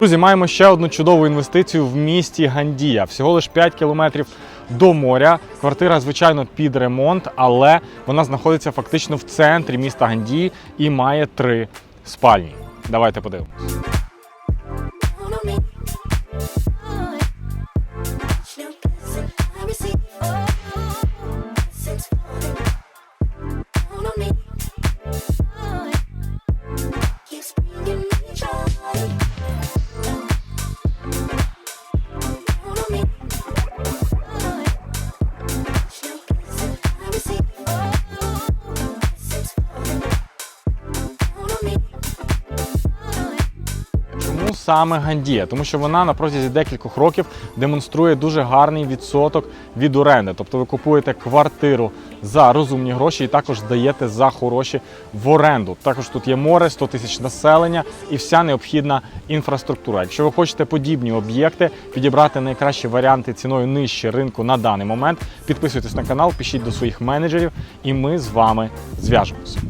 Друзі, маємо ще одну чудову інвестицію в місті Гандія. Всього лише 5 кілометрів до моря. Квартира, звичайно, під ремонт, але вона знаходиться фактично в центрі міста Гандії і має три спальні. Давайте подивимось. Чому саме Гандія? Тому що вона на протязі декількох років демонструє дуже гарний відсоток від оренди. Тобто ви купуєте квартиру за розумні гроші і також здаєте за хороші в оренду. Також тут є море, 100 тисяч населення і вся необхідна інфраструктура. Якщо ви хочете подібні об'єкти, підібрати найкращі варіанти ціною нижче ринку на даний момент, підписуйтесь на канал, пишіть до своїх менеджерів, і ми з вами зв'яжемося.